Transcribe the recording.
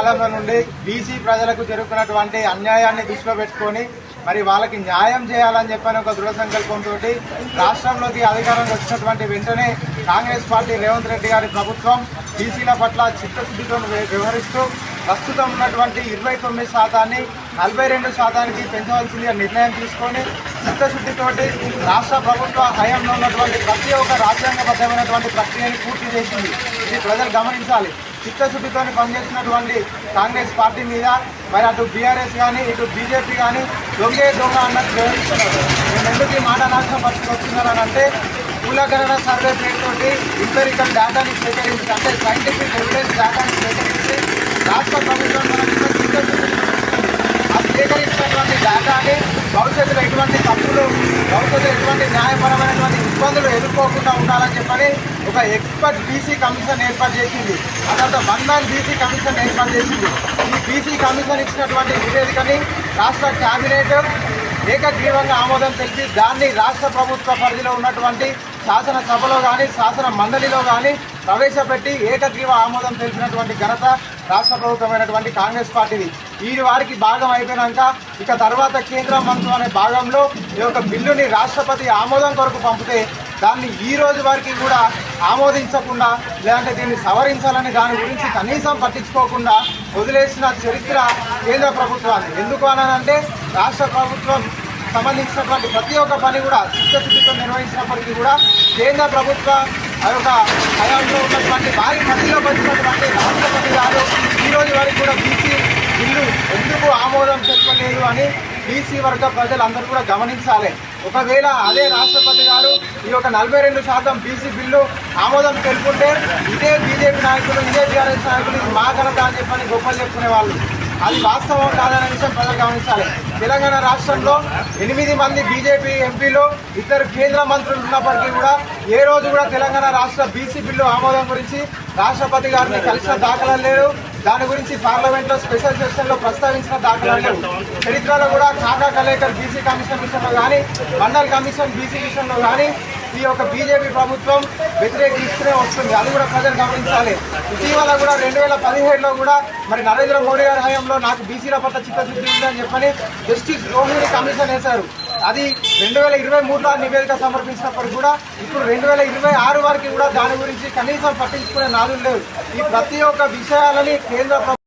కాలంలో నుండి బీసీ ప్రజలకు జరుగుతున్నటువంటి అన్యాయాన్ని దృష్టిలో పెట్టుకొని మరి వాళ్ళకి న్యాయం చేయాలని చెప్పని ఒక దృఢ సంకల్పంతో రాష్ట్రంలోకి అధికారంలో వచ్చినటువంటి వెంటనే కాంగ్రెస్ పార్టీ రేవంత్ రెడ్డి గారి ప్రభుత్వం బీసీల పట్ల చిత్తశుద్ధితో వ్యవహరిస్తూ ప్రస్తుతం ఉన్నటువంటి ఇరవై తొమ్మిది శాతాన్ని నలభై రెండు శాతానికి పెంచవలసిందిగా నిర్ణయం తీసుకొని చిత్తశుద్ధితోటి రాష్ట్ర ప్రభుత్వ హయాంలో ఉన్నటువంటి ప్రతి ఒక్క రాజ్యాంగబద్ధమైనటువంటి ప్రక్రియని పూర్తి చేసింది. ఇది ప్రజలు గమనించాలి. చిత్తశుద్ధితో పనిచేసినటువంటి కాంగ్రెస్ పార్టీ మీద మరి అటు బీఆర్ఎస్ కానీ ఇటు బీజేపీ కానీ దొంగే దొంగ అన్నట్టు వివరిస్తున్నారు నేను ఎందుకు ఈ మాట నాశనం పట్టుకొస్తున్నారని అంటే కులగణన సర్వే పేరుతోటి ఇంపెరికల్ డేటాని సేకరించి అంటే సైంటిఫిక్ ఎవిడెన్స్ డేటాని సేకరించి రాష్ట్ర ప్రభుత్వం మనకి చిత్తశుద్ధిని ఆ సేకరించినటువంటి డేటాని భవిష్యత్తులో ఎటువంటి తప్పులు భవిష్యత్తులో ఎటువంటి న్యాయపరమైనటువంటి ఇబ్బందులు ఎదుర్కోకుండా ఉండాలని చెప్పని ఒక ఎక్స్పర్ట్ బీసీ కమిషన్ ఏర్పాటు చేసింది. ఆ తర్వాత వన్ బీసీ కమిషన్ ఏర్పాటు చేసింది. ఈ బీసీ కమిషన్ ఇచ్చినటువంటి నివేదికని రాష్ట్ర క్యాబినెట్ ఏకగ్రీవంగా ఆమోదం తెలిపి దాన్ని రాష్ట్ర ప్రభుత్వ పరిధిలో ఉన్నటువంటి శాసనసభలో కానీ శాసన మండలిలో కానీ ప్రవేశపెట్టి ఏకగ్రీవ ఆమోదం తెలిపినటువంటి ఘనత రాష్ట్ర ప్రభుత్వమైనటువంటి కాంగ్రెస్ పార్టీది. ఈ వారికి భాగం అయిపోయినాక ఇక తర్వాత కేంద్ర మంత్రం అనే భాగంలో ఈ యొక్క బిల్లుని రాష్ట్రపతి ఆమోదం కొరకు పంపితే దాన్ని ఈ రోజు వరకు కూడా ఆమోదించకుండా లేదంటే దీన్ని సవరించాలని దాని గురించి కనీసం పట్టించుకోకుండా వదిలేసిన చరిత్ర కేంద్ర ప్రభుత్వాన్ని. ఎందుకు అనంటే రాష్ట్ర ప్రభుత్వం సంబంధించినటువంటి ప్రతి ఒక్క పని కూడా చిత్తశుద్ధితో నిర్వహించినప్పటికీ కూడా కేంద్ర ప్రభుత్వ ఆ యొక్క హయాంలో ఉన్నటువంటి వారి మధ్యలో వచ్చినటువంటి రాష్ట్రపతి గారు ఈ రోజు వరకు కూడా బీసీ బిల్లు ఎందుకు ఆమోదం చెప్పలేదు అని బీసీ వర్గ ప్రజలందరూ కూడా గమనించాలి. ఒకవేళ అదే రాష్ట్రపతి గారు ఈ యొక్క నలభై రెండు శాతం బీసీ బిల్లు ఆమోదం తెలుపుంటే ఇదే బీజేపీ నాయకులు ఇదే టీఆర్ఎస్ నాయకులు మా ఘనత అని చెప్పని గొప్పలు చెప్పుకునే వాళ్ళు. అది వాస్తవం కాదనే విషయం ప్రజలు గమనించాలి. తెలంగాణ రాష్ట్రంలో ఎనిమిది మంది బీజేపీ ఎంపీలు ఇద్దరు కేంద్ర మంత్రులు ఉన్నప్పటికీ కూడా ఏ రోజు కూడా తెలంగాణ రాష్ట్ర బీసీ బిల్లు ఆమోదం గురించి రాష్ట్రపతి గారిని కలిసిన దాఖలాలు లేవు దాని గురించి పార్లమెంట్లో స్పెషల్ సెషన్లో ప్రస్తావించిన దాఖలాలు చరిత్రలో కూడా కాకా కలేకర్ బీసీ కమిషన్ విషయంలో కానీ మండల్ కమిషన్ బీసీ విషయంలో కానీ ఈ యొక్క బీజేపీ ప్రభుత్వం వ్యతిరేకిస్తూనే వస్తుంది. అది కూడా ప్రజలు గమనించాలి. ఇటీవల కూడా రెండు వేల పదిహేడులో కూడా మరి నరేంద్ర మోడీ గారి హయాంలో నాకు బీసీల పట్ల చిత్తశుద్ధి ఉందని చెప్పని జస్టిస్ రోహిణి కమిషన్ వేశారు. అది రెండు వేల ఇరవై మూడులో నివేదిక సమర్పించినప్పటికి కూడా ఇప్పుడు రెండు వేల ఇరవై ఆరు వరకు కూడా దాని గురించి కనీసం పట్టించుకునే నాదులు లేవు. ఈ ప్రతి ఒక్క విషయాలని కేంద్ర